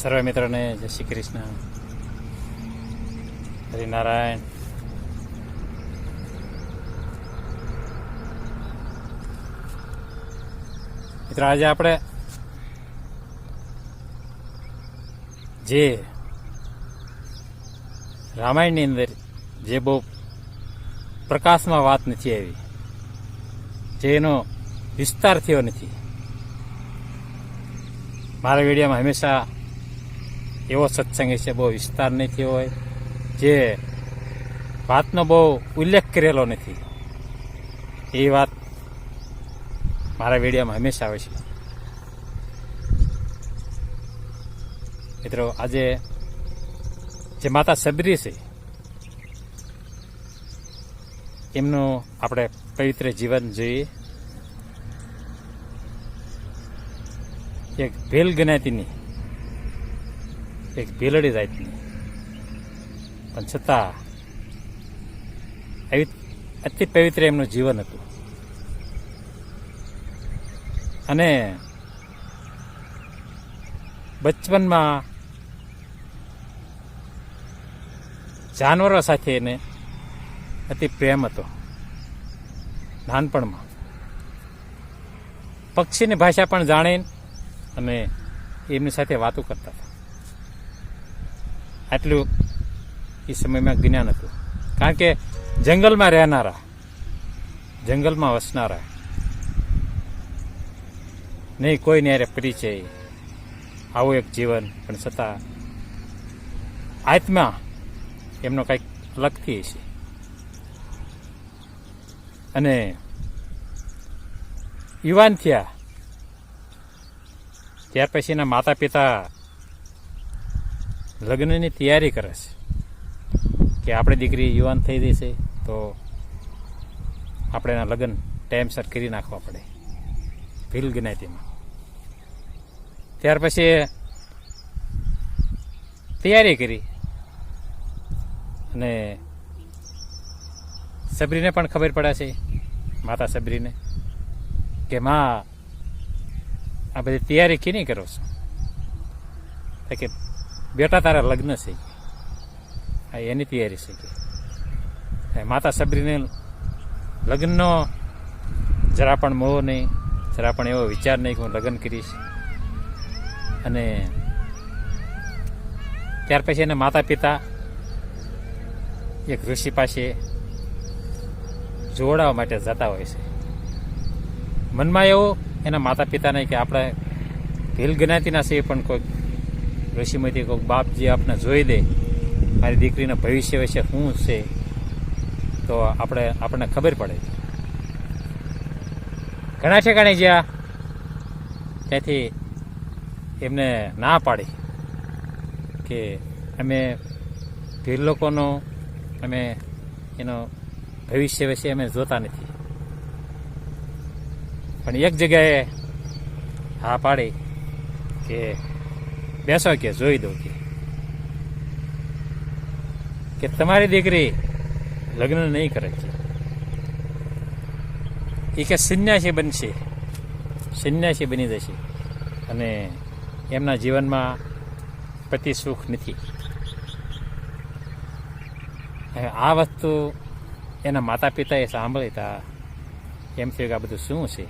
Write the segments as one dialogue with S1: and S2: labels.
S1: સર્વે મિત્રોને જય શ્રી કૃષ્ણ. હરિનારાયણ. મિત્રો, આજે આપણે જે રામાયણની અંદર જે બહુ પ્રકાશમાં વાત નથી આવી, જે એનો વિસ્તાર થયો નથી. મારા વિડીયોમાં હંમેશા એવો સત્સંગ છે, બહુ વિસ્તાર નથી હોય. જે વાતનો બહુ ઉલ્લેખ કરેલો નથી. એ વાત મારા વિડીયોમાં હંમેશા આવે છે. મિત્રો, આજે જે માતા સબરી છે, એમનું આપણે પવિત્ર જીવન જોઈએ. એક ભેલ ગણાતીની એક ભેલડી જાતની પણ છતાં, આવી અતિ પવિત્ર એમનું જીવન હતું. અને બચપનમાં જાનવરો સાથે એને અતિ પ્રેમ હતો. નાનપણમાં. પક્ષીની ભાષા પણ જાણે અને એમની સાથે વાતો કરતા આટલું એ સમયમાં જ્ઞાન હતું. કારણ કે જંગલમાં રહેનારા, જંગલમાં વસનારા, નહીં, કોઈ ન્યારે પરિચય, આવું એક જીવન, પણ છતાં આત્મા એમનો કંઈક અલગથી છે. અને યુવાન થયા. ત્યાર પછી એના માતા પિતા લગ્નની તૈયારી કરે છે કે આપણી દીકરી યુવાન થઈ જશે તો આપણે એના લગ્ન ટાઈમસર કરી નાખવા પડે, ભીલ જ્ઞાતિમાં ત્યાર પછી તૈયારી કરી અને સબરીને પણ ખબર પડે છે, માતા સબરીને, કે માં, આ બધી તૈયારી કીની કરો છો? કે બેટા તારા લગ્ન છે. હા, એની તૈયારી છે કે. માતા સબરીને લગ્નનો જરા પણ મોહ નહીં, જરા પણ એવો વિચાર નહીં કે હું લગ્ન કરીશ. અને ત્યાર પછી એના માતા પિતા એક ઋષિ પાસે જોડાવા માટે જતા હોય છે. મનમાં એવું એના માતા પિતાને કે આપણે ભીલ જ્ઞાતિના છીએ પણ કોઈક ઋષિમાંથી કોઈક બાપ જે આપણે જોઈ દે મારી દીકરીના ભવિષ્ય વિશે શું છે? તો આપણે, આપણને ખબર પડે. ઘણા ઠેકાણે જ્યાં ત્યાંથી એમને ના પાડી કે અમે ભીર લોકોનો, અમે એનો ભવિષ્ય વિશે અમે જોતા નથી. પણ એક જગ્યાએ હા પાડી કે બેસો કે જોઈ દો કે. કે તમારી દીકરી લગ્ન નહીં કરે છે. એ કે સંન્યાસી બનશે. સંન્યાસી બની જશે. અને એમના જીવનમાં પતિ સુખ નથી. આ વસ્તુ એના માતા પિતાએ સાંભળી તા એમ થયું કે આ બધું શું છે?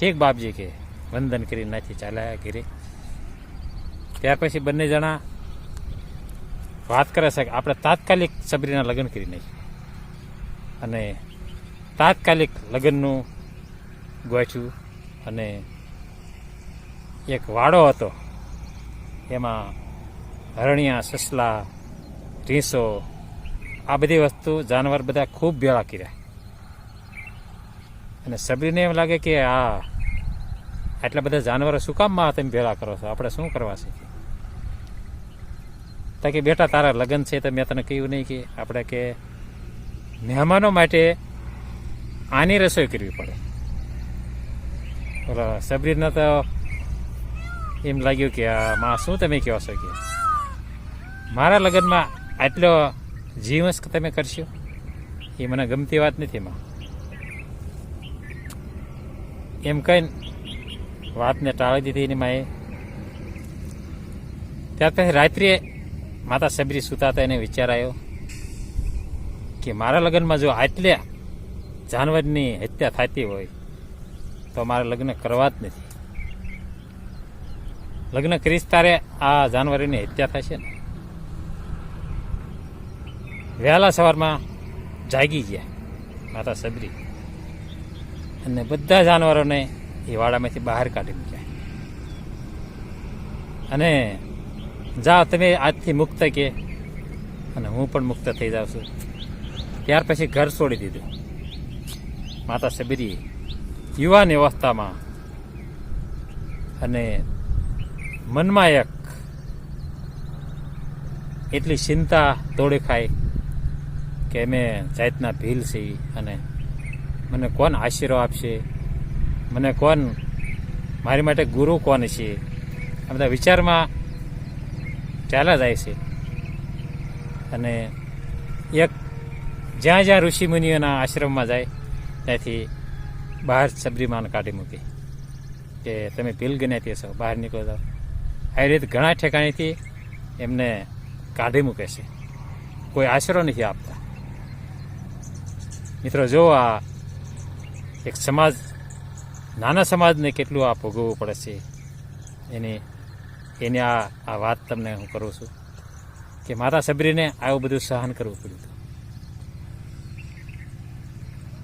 S1: ઠીક બાપજી કે, વંદન કરી નાખી, ચાલ્યા ઘરે ત્યાર પછી બંને જણા વાત કરે છે કે આપણે તાત્કાલિક સબરીના લગ્ન કરી નાખીએ. અને તાત્કાલિક લગ્નનું ગોચ્યું અને એક વાડો હતો. એમાં હરણિયા, સસલા રીસો આ બધી વસ્તુ જાનવર બધા ખૂબ ભેળા કર્યા. અને સબરીને એમ લાગે કે આ આટલા બધા જાનવરો શું કામમાં તમે ભેળા કરો છો? આપણે શું કરવા છે? તો કે બેટા તારા લગ્ન છે તો મેં તને કહ્યું નહીં કે આપણે કે મહેમાનો માટે આની રસોઈ કરવી પડે. ઓલો સબરીને તો એમ લાગ્યું કે માં શું તમે કહો છો કે? મારા લગ્નમાં આટલો જીવસ તમે કરશો? એ મને ગમતી વાત નથી માં. એમ કઈ વાતને ટાળી દીધી એની માએ. ત્યાર પછી રાત્રે માતા સબરી સુતા હતા, એને વિચાર આવ્યો કે મારા લગ્નમાં જો આટલે જાનવરની હત્યા થતી હોય, તો મારે લગ્ન કરવા જ નથી. લગ્ન કરીશ તારે આ જાનવરોની હત્યા થશે ને. વહેલા સવારમાં જાગી ગયા માતા સબરી અને બધા જાનવરોને એ વાડામાંથી બહાર કાઢી મૂક્યા. અને જાઓ, તમે આજથી મુક્ત કે? અને હું પણ મુક્ત થઈ જાઉં છું. ત્યાર પછી ઘર છોડી દીધું. માતા સબરીએ યુવાન અવસ્થામાં અને મનમાં એક એટલી ચિંતા દોડી ખાય કે અમે જાતના ભીલ છીએ અને મને કોણ આશીર્વ આપશે? મને કોણ મારી માટે ગુરુ કોણ છે? આ બધા વિચારમાં ચાલ્યા જાય છે. અને એક જ્યાં જ્યાં ઋષિમુનિઓના આશ્રમમાં જાય, ત્યાંથી બહાર સબરીમાન કાઢી મૂકી. કે તમે જ્ઞાતી છો, બહાર નીકળો જાઓ આવી રીતે ઘણા ઠેકાણેથી એમને કાઢી મૂકે છે. કોઈ આશરો નથી આપતા. મિત્રો, જો આ એક સમાજ, નાના સમાજને કેટલું આ ભોગવવું પડે છે, એની એની આ આ વાત તમને હું કરું છું કે માતા સબરીને આવું બધું સહન કરવું પડ્યું હતું.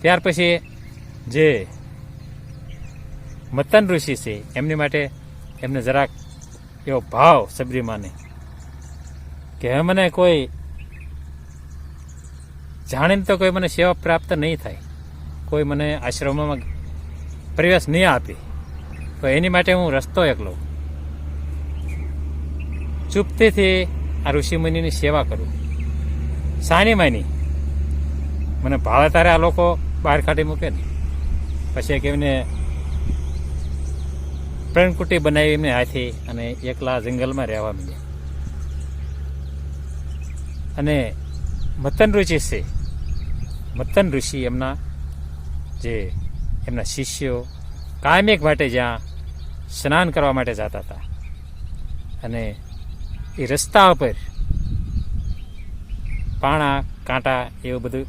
S1: ત્યાર પછી જે મતન ઋષિ છે, એમની માટે એમને જરાક એવો ભાવ સબરીમાને કે હવે મને કોઈ જાણીને તો કોઈ મને સેવા પ્રાપ્ત નહીં થાય, કોઈ મને આશ્રમમાં પ્રવેશ નહીં આપે, તો એની માટે હું રસ્તો એકલો ચૂપતીથી આ ઋષિમુનિની સેવા કરું. સાની માની, મને ભાવે તારે આ લોકો બહાર કાઢી મૂકે ને. પછી કેમને પ્રેણકુટી બનાવી એમને હાથી અને એકલા જંગલમાં રહેવા મળ્યા અને મતન ઋષિ છે. મતન ઋષિ એમના જે એમના શિષ્યો કાયમિક માટે જ્યાં સ્નાન કરવા માટે જતા હતા. અને એ રસ્તા ઉપર પાણા, કાંટા એવું બધું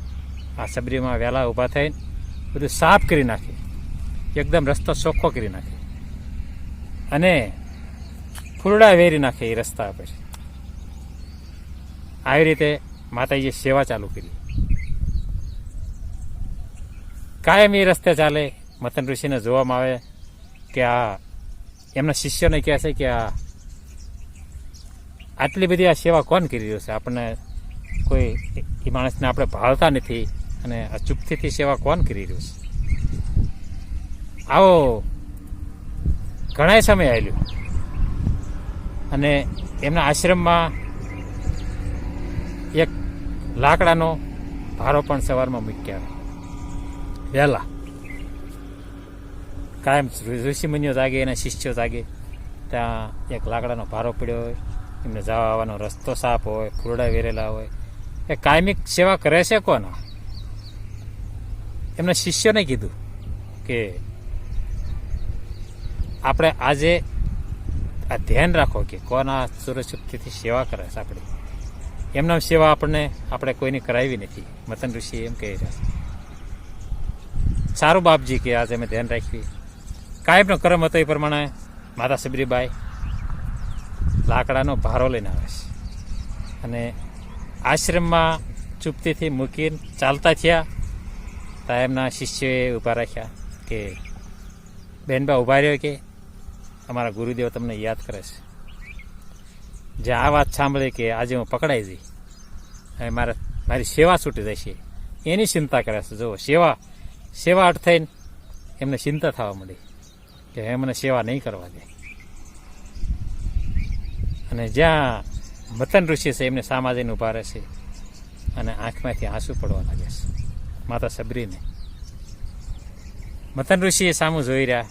S1: આ સબરીમાં વહેલા ઊભા થઈને બધું સાફ કરી નાખે. એકદમ રસ્તો ચોખ્ખો કરી નાખે. અને ફૂલડા વેરી નાખે એ રસ્તા ઉપર આવી રીતે માતાજીએ સેવા ચાલુ કરી. કાયમ એ રસ્તે ચાલે. મતન ઋષિને જોવામાં આવે કે આ એમના શિષ્યોને કહે છે કે આ આટલી બધી આ સેવા કોણ કરી રહ્યું છે? આપણને કોઈ એ માણસને આપણે ભાવતા નથી અને આ સેવા કોણ કરી રહ્યું છે? આવો ઘણા સમય આવેલું અને એમના આશ્રમમાં એક લાકડાનો ભારો પણ સવારમાં મૂક્યા. વહેલા કાયમ ઋષિમુનિઓ જાગે, એના શિષ્યો જાગે, ત્યાં એક લાકડાનો ભારો પડ્યો હોય. એમને જવા આવવાનો રસ્તો સાફ હોય ફૂરડા વેરેલા હોય. એ કાયમિક સેવા કરે છે કોના એમના શિષ્યને કીધું કે આપણે આજે આ ધ્યાન રાખો કે કોના સુરક્ષિતથી સેવા કરે છે આપણે. એમના સેવા આપણને, આપણે કોઈની કરાવી નથી. મતન ઋષિ એમ કહે છે. સારું બાપજી કે આજે અમે ધ્યાન રાખીએ કાયમનો કર્મ હતો એ પ્રમાણે માતા સબરીબાઈ લાકડાનો ભારો લઈને આવે છે. અને આશ્રમમાં ચૂપતીથી મૂકીને ચાલતા થયા. ત્યાં એમના શિષ્યોએ ઊભા રાખ્યા કે, બેનબા ઊભા રહ્યો કે? અમારા ગુરુદેવ તમને યાદ કરે છે. જે આ વાત સાંભળી કે આજે હું પકડાઈ જઈ. હવે મારે, મારી સેવા છૂટી જશે એની ચિંતા કરે છે. જો સેવા સેવા અર્થ થઈને એમને ચિંતા થવા મળી કે હવે મને સેવા નહીં કરવા દે. અને જ્યાં મતન ઋષિ છે, એમને સામાજિક ઊભા છે અને આંખમાંથી આંસુ પડવા લાગે છે, માતા સબરીને. મતન ઋષિએ સામું જોઈ રહ્યા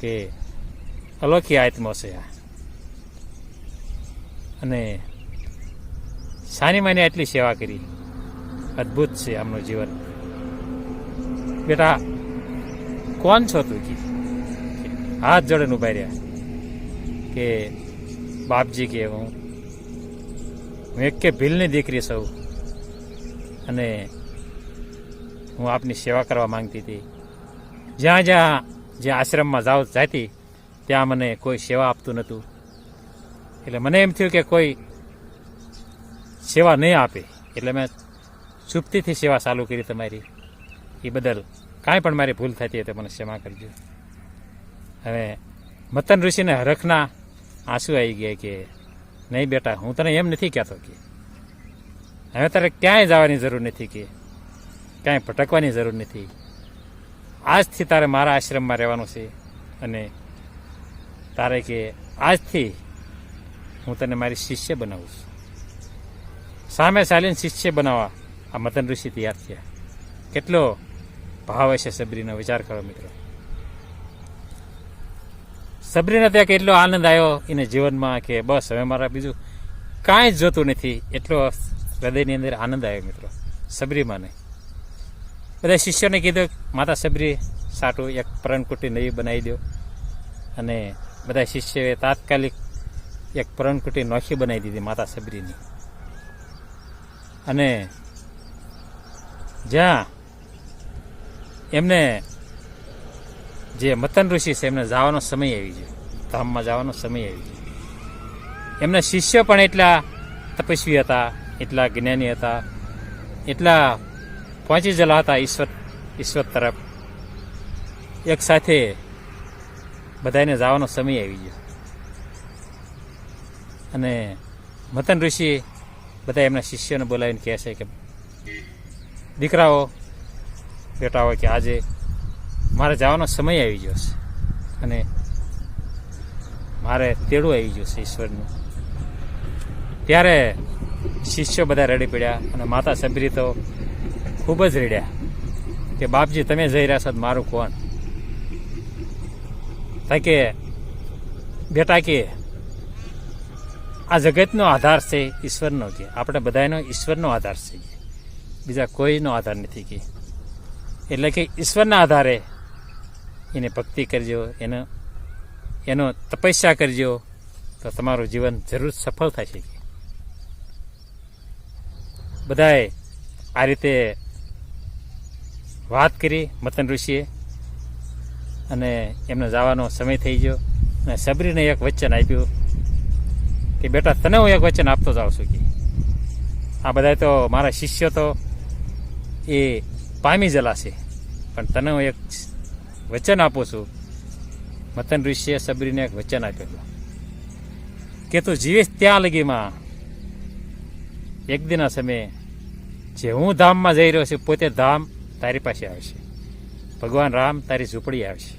S1: કે અલોકી આત્મો છે આ. અને સાની માની આટલી સેવા કરી. અદ્ભુત છે આમનું જીવન. બેટા, કોણ છો તું? કી હાથ જોડે ઊભા રહ્યા. કે બાપજી કે હું. હું એક કે ભીલની દીકરી સૌ અને હું આપની સેવા કરવા માંગતી હતી. જ્યાં જ્યાં જે આશ્રમમાં જાવ જાતી, ત્યાં મને કોઈ સેવા આપતું નહોતું. એટલે મને એમ થયું કે કોઈ સેવા નહીં આપે. એટલે મેં ચૂપતીથી સેવા ચાલુ કરી તમારી એ બદલ કાંઈ પણ મારી ભૂલ થતી હોય તો મને ક્ષમા કરજો. હવે મતન ઋષિને હરખના આંસુ આવી ગયા કે નહીં બેટા, હું તને એમ નથી કહેતો કે હવે તારે ક્યાંય જવાની જરૂર નથી કે, ક્યાંય ભટકવાની જરૂર નથી. આજથી તારે મારા આશ્રમમાં રહેવાનું છે અને તારે કે આજથી હું તને મારી શિષ્ય બનાવું છું. સામે ચાલીને શિષ્ય બનાવવા આ મતન ઋષિ તૈયાર થયા. કેટલો ભાવ હશે સબરીનો, વિચાર કરો મિત્રો. સબરીને ત્યાં કેટલો આનંદ આવ્યો એને જીવનમાં કે બસ, હવે મારા બીજું કાંઈ જ જોતું નથી. એટલો હૃદયની અંદર આનંદ આવ્યો મિત્રો સબરીમાને બધા શિષ્યોને કીધું માતા સબરી સાટું એક પરણકુટી નવી બનાવી દો અને બધા શિષ્યોએ તાત્કાલિક એક પરણકુટી નોખી બનાવી દીધી માતા સબરીની અને જ્યાં એમને જે મતન ઋષિ છે, એમને જવાનો સમય આવી ગયો. ધામમાં જવાનો સમય આવી ગયો. એમના શિષ્ય પણ એટલા તપસ્વી હતા, એટલા જ્ઞાની હતા, એટલા પહોંચી ગયેલા હતા ઈશ્વર ઈશ્વર તરફ. એક સાથે બધાને જવાનો સમય આવી ગયો. અને મતન ઋષિ બધા એમના શિષ્યોને બોલાવીને કહે છે કે, દીકરાઓ બેટાઓ કે આજે મારે જવાનો સમય આવી ગયો છે. અને મારે તેડું આવી ગયું છે ઈશ્વરનું. ત્યારે શિષ્યો બધા રડી પડ્યા અને માતા સબરી તો ખૂબ જ રડ્યા કે, બાપજી, તમે જઈ રહ્યા છો મારું કોણ? તાકે બેટા, કે, આ જગતનો આધાર છે ઈશ્વરનો કે, આપણે બધાનો ઈશ્વરનો આધાર છે કે, બીજા કોઈનો આધાર નથી કે. એટલે કે ઈશ્વરના આધારે એને ભક્તિ કરજો, એનો એનો તપસ્યા કરજો, તો તમારું જીવન જરૂર સફળ થશે બધાએ આ રીતે વાત કરી મતન ઋષિએ, અને એમને જવાનો સમય થઈ ગયો, અને સબરીને એક વચન આપ્યું કે, બેટા, તને હું એક વચન આપતો જાઉં છું કે. આ બધા તો મારા શિષ્યો તો એ પામી જલાશે પણ તને હું એક વચન આપું છું. મતન ઋષિએ સબરીને એક વચન આપેલું કે તું જીવીશ ત્યાં લગીમાં એક દિના સમયે જે હું ધામમાં જઈ રહ્યો છું, પોતે ધામ તારી પાસે આવશે. ભગવાન રામ તારી ઝૂંપડી આવશે.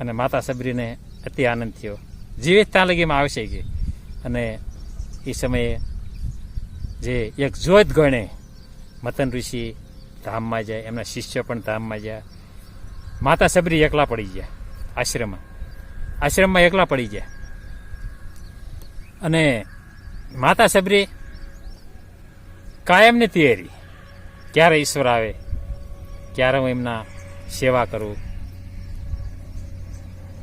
S1: અને માતા સબરીને અતિ આનંદ થયો. જીવીશ ત્યાં લગીમાં આવશે કે. અને એ સમયે જે એક જોત ગણે મતન ઋષિ ધામમાં જાય, એમના શિષ્ય પણ ધામમાં ગયા માતા સબરી એકલા પડી ગયા આશ્રમમાં. આશ્રમમાં એકલા પડી ગયા. અને માતા સબરી કાયમની તૈયારી. ક્યારે ઈશ્વર આવે, ક્યારે હું એમના સેવા કરું.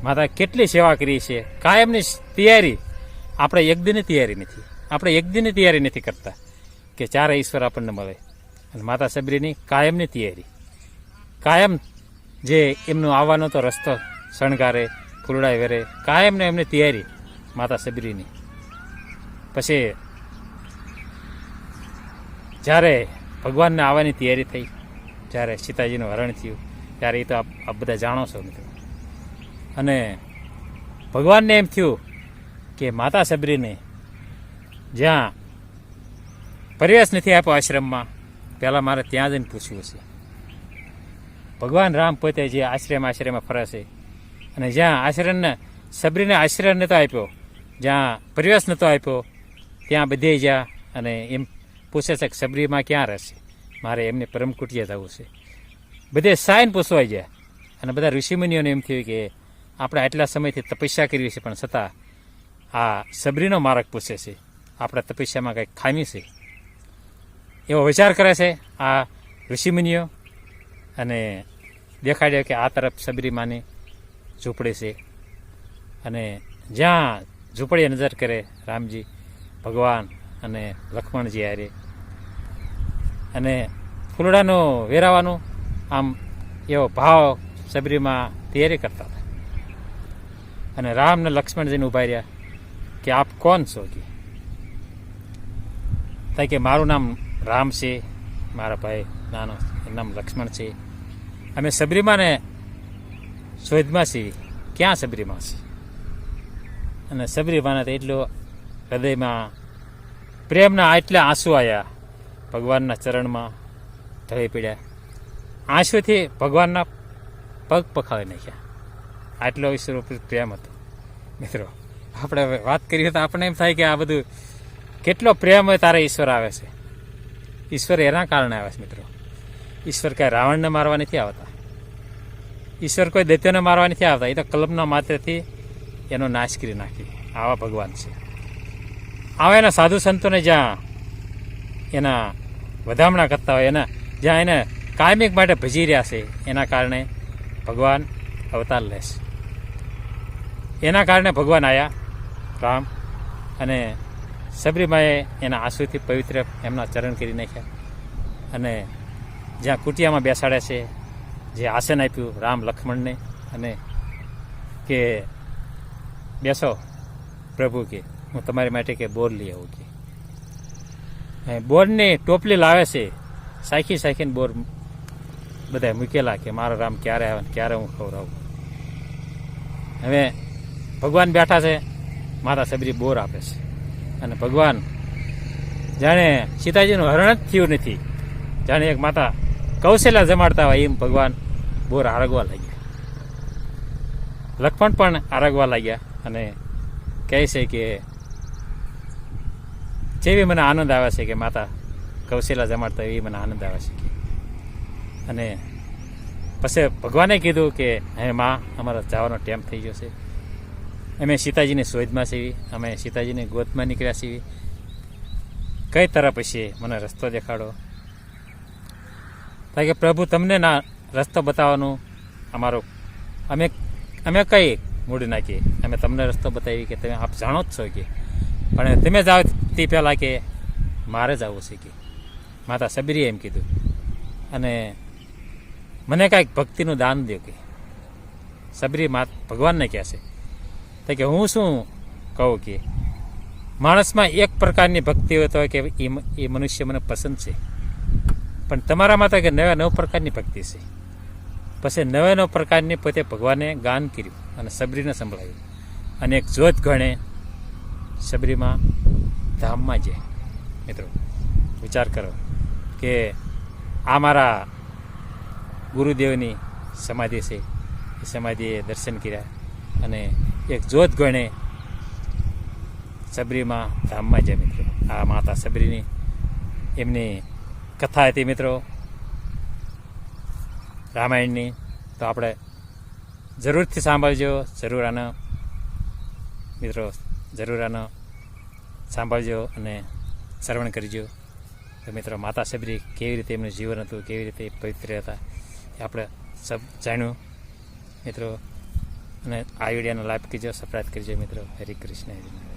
S1: માતા કેટલી સેવા કરી છે, કાયમની તૈયારી. આપણે એક દિનની તૈયારી નથી, આપણે એક દિનની તૈયારી નથી કરતા કે ચારે ઈશ્વર આપણને મળે. અને માતા સબરીની કાયમની તૈયારી. કાયમ જે એમનો આવવાનો તો રસ્તો શણગારે ફૂલડાય વેરે, કાયમને એમની તૈયારી, માતા સબરીની. પછી જ્યારે ભગવાનને આવવાની તૈયારી થઈ, જ્યારે સીતાજીનું હરણ થયું, ત્યારે એ તો આપ બધા જાણો છો મિત્રો. અને ભગવાનને એમ થયું કે માતા સબરીને જ્યાં પરિવેશ નથી આપ્યો આશ્રમમાં, પહેલાં મારે ત્યાં જઈને પૂછ્યું છે ભગવાન રામ પોતે જે આશ્રયમાં ફરે છે. અને જ્યાં આશ્રયને, સબરીને આશ્રય નહોતો આપ્યો, જ્યાં પરિવેશ નહોતો આપ્યો, ત્યાં બધે જ્યાં અને એમ પૂછે છે કે સબરીમાં ક્યાં રહેશે મારે એમને પરમ પરમકુટીએ જવું છે. બધે સાઈન પૂછવાઈ ગયા. અને બધા ઋષિમુનિઓને એમ થયું કે આપણે આટલા સમયથી તપસ્યા કરી છે પણ છતાં આ સબરીનો માર્ગ પૂછે છે. આપણા તપસ્યામાં કંઈક ખામી છે. એવો વિચાર કરે છે આ ઋષિમુનિઓ. અને દેખાડ્યો કે આ તરફ સબરીમાની ઝૂંપડી છે. અને જ્યાં ઝૂંપડીએ નજર કરે રામજી, ભગવાન અને લક્ષ્મણજી હારે. અને ફૂલડાનું વેરાવાનું આમ એવો ભાવ સબરીમાં તૈયારી કરતા હતા. અને રામ ને લક્ષ્મણજીને ઊભા રહ્યા કે આપ કોણ છો કે કે મારું નામ રામ છે, મારા ભાઈ નાનો નામ લક્ષ્મણ છે. અમે સબરીમાને શોધમાં છીએ ક્યાં સબરીમાં છે અને સબરીમાને તો એટલો હૃદયમાં પ્રેમના આટલા આંસુ આવ્યા ભગવાનના ચરણમાં ઢળી પડ્યા. આંસુથી ભગવાનના પગ પખાવી નાખ્યા. આટલો ઈશ્વર પ્રેમ હતો. મિત્રો, આપણે વાત કરીએ તો આપણે એમ થાય કે આ બધું કેટલો પ્રેમ હોય તારે ઈશ્વર આવે છે. ઈશ્વર એના કારણે આવે છે, મિત્રો. ઈશ્વર કાંઈ રાવણને મારવા નથી આવતા. ઈશ્વર કોઈ દૈત્યને મારવા નથી આવતા. એ તો કલ્પના માત્રથી એનો નાશ કરી નાખી. આવા ભગવાન છે. આવા એના સાધુ સંતોને જ્યાં એના વધામણા કરતા હોય, એના જ્યાં એને કાયમિક માટે ભજી રહ્યા છે, એના કારણે ભગવાન અવતાર લેશે એના કારણે ભગવાન આવ્યા રામ અને સબરીમાએ એના આંસુથી પવિત્ર એમના ચરણ કરી નાખ્યા અને જ્યાં કુટિયામાં બેસાડે છે, જે આસન આપ્યું રામ લક્ષ્મણને અને કે, બેસો, પ્રભુ કે, હું તમારી માટે કે બોર લઈ આવું કે. બોરને ટોપલી લાવે છે સાખી સાખીને બોર બધા મૂકેલા કે, મારો રામ ક્યારે આવે ક્યારે હું ખવડાવું? હવે ભગવાન બેઠા છે માતા સબરી બોર આપે છે. અને ભગવાન જાણે સીતાજીનું હરણ જ થયું નથી. જાણે એક માતા કૌશલ્યા જમાડતા હોય એમ ભગવાન બોર આરગવા લાગ્યા. લક્ષ્મણ પણ આરગવા લાગ્યા અને કહે છે કે જેવી મને આનંદ આવે છે કે માતા કૌશલ્યા જમાડતા હોય એ મને આનંદ આવે છે અને પછી ભગવાને કીધું કે, હે માં, અમારા જવાનો ટેમ થઈ ગયો છે. અમે સીતાજીની શોધમાં છીએ, અમે સીતાજીની ગોદમાં નીકળ્યા છીએ. કઈ તરફ પછી મને રસ્તો દેખાડો. કારણ કે પ્રભુ તમને ના રસ્તો બતાવવાનું અમારો. અમે અમે કઈ મૂડી નાખીએ? અમે તમને રસ્તો બતાવીએ કે તમે આપ જાણો જ છો કે. પણ તમે જાઓ તે પહેલાં કે મારે જ આવવું છે કે. માતા સબરીએ એમ કીધું. અને મને કાંઈક ભક્તિનું દાન દો કે. સબરી માત ભગવાનને કહે છે. તો કે હું શું કહું કે? માણસમાં એક પ્રકારની ભક્તિ હોય તો કે એ મનુષ્ય મને પસંદ છે. પણ તમારામાં તો કે નવા નવ પ્રકારની ભક્તિ છે. પછી નવે નવ પ્રકારની પોતે ભગવાને ગાન કર્યું અને સબરીને સંભળાવ્યું અને એક જોત ગણે સબરીમાં ધામમાં જાય. મિત્રો, વિચાર કરો કે આ મારા ગુરુદેવની સમાધિ છે. એ સમાધિએ દર્શન કર્યા અને એક જોત ગણે સબરીમાં ધામમાં જાય. મિત્રો, આ માતા સબરીની એમની કથા હતી મિત્રો? રામાયણની. તો આપણે જરૂરથી સાંભળજો, જરૂર આનો મિત્રો, જરૂર આનો સાંભળજો અને શ્રવણ કરજો. તો મિત્રો, માતા સબરી કેવી રીતે એમનું જીવન હતું, કેવી રીતે પવિત્ર હતા, એ આપણે સબ જાણ્યું. મિત્રો, અને આ વિડીયોને લાભ કરજો, સબસ્ક્રાઈબ કરજો મિત્રો. હરે કૃષ્ણ, હરે.